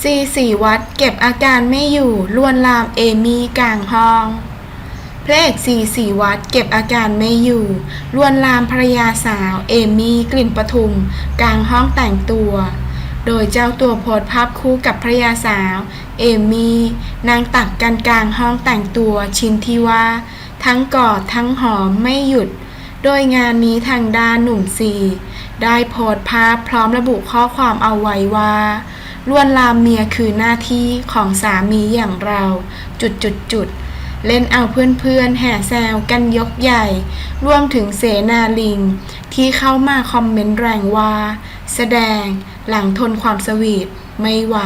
ซีสีวัดเก็บอาการไม่อยู่ลวนลามเอมี่กลางห้องพระเอกซีสีวัดเก็บอาการไม่อยู่ลวนลามภรรยาสาวเอมี่กลิ่นประทุม กลางห้องแต่งตัว โดยเจ้าตัวโพสภาพคู่กับภรรยาสาว เอมี่นางตักกันกลางห้องแต่งตัวชินที่ว่า ทั้งกอดทั้งหอมไม่หยุด โดยงานนี้ทางด้านหนุ่มซีได้โพสภาพพร้อมระบุข้อความเอาไว้ว่า ลวนลามเมียคือหน้าที่ของสามีอย่างเรา จุดจุดจุดเล่นเอาเพื่อนๆ แห่แซวกันยกใหญ่ รวมถึงเสนาลิง ที่เข้ามาคอมเมนต์แรงว่า แสดงหลังทนความสวีทไม่ไหว